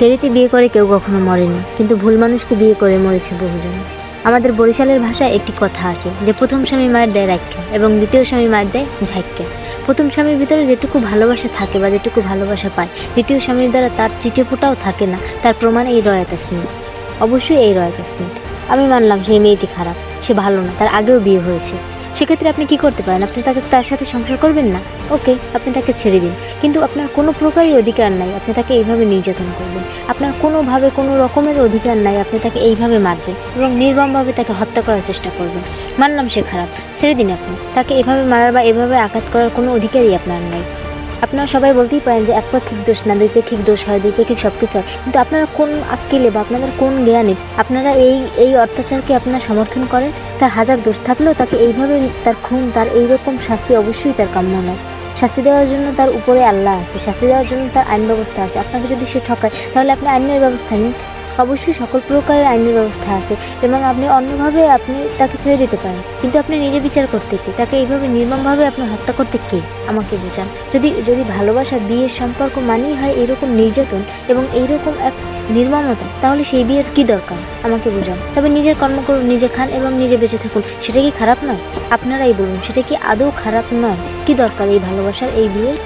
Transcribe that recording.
দেরিতে বিয়ে করে কেউ কখনো মরেনি, কিন্তু ভুল মানুষকে বিয়ে করে মরেছে বহুজন। আমাদের বরিশালের ভাষায় একটি কথা আছে যে প্রথম স্বামী মায়ের দেয় রাখ্যা এবং দ্বিতীয় স্বামী মায়ের দেয় ঝাক্যা প্রথম স্বামীর ভিতরে যেটুকু ভালোবাসা থাকে বা যেটুকু ভালোবাসা পায়, দ্বিতীয় স্বামীর দ্বারা তার চিঠে ফোটাও থাকে না, তার প্রমাণ এই রয়াত স্মিথ অবশ্যই এই রয়াত স্মিথ আমি মানলাম সেই মেয়েটি খারাপ, সে ভালো না, তার আগেও বিয়ে হয়েছে। সেক্ষেত্রে আপনি কি করতে পারেন? আপনি তাকে তার সাথে সংসার করবেন না? ওকে, আপনি তাকে ছেড়ে দিন। কিন্তু আপনার কোনো প্রকারই অধিকার নাই, আপনি তাকে এইভাবে নির্যাতন করবেন। আপনার কোনোভাবে কোনো রকমের অধিকার নাই, আপনি তাকে এইভাবে মারবেন এবং নির্মমভাবে তাকে হত্যা করার চেষ্টা করবেন। মানলাম সে খারাপ, ছেড়ে দিন আপনি। তাকে এভাবে মারার বা এভাবে আঘাত করার কোনো অধিকারই আপনার নাই। আপনারা সবাই বলতেই পারেন যে একপাক্ষিক দোষ না দুইপাক্ষিক দোষ হয় দুইপাক্ষিক সব কিছু হয়। কিন্তু আপনারা কোন আক্কেলে বা আপনাদের কোন জ্ঞানে আপনারা এই এই অত্যাচারকে আপনারা সমর্থন করেন? তার হাজার দোষ থাকলেও তাকে এইভাবে তার খুন, তার এইরকম শাস্তি অবশ্যই তার কাম্য নয়। শাস্তি দেওয়ার জন্য তার উপরে আল্লাহ আছে, শাস্তি দেওয়ার জন্য তার আইন ব্যবস্থা আছে। আপনাকে যদি সে ঠকায়, তাহলে আপনি আইনের ব্যবস্থা নিন। অবশ্যই সকল প্রকারের আইনের ব্যবস্থা আছে এবং আপনি অন্যভাবে আপনি তাকে ছেড়ে দিতে পারেন। কিন্তু আপনি নিজে বিচার করতে কে? তাকে এইভাবে নির্মমভাবে আপনি হত্যা করতে কে? আমাকে বোঝান। যদি যদি ভালোবাসা বিয়ের সম্পর্ক মানেই হয় এরকম নির্যাতন এবং এইরকম এক নির্মমতা, তাহলে সেই বিয়ের কি দরকার? আমাকে বোঝান। তবে নিজের কর্ম করুন, নিজে খান এবং নিজে বেঁচে থাকুন। সেটা কি খারাপ নয়? আপনারাই বলুন, সেটা কি আদৌ খারাপ নয়? কি দরকার এই ভালোবাসার এই বিয়ের?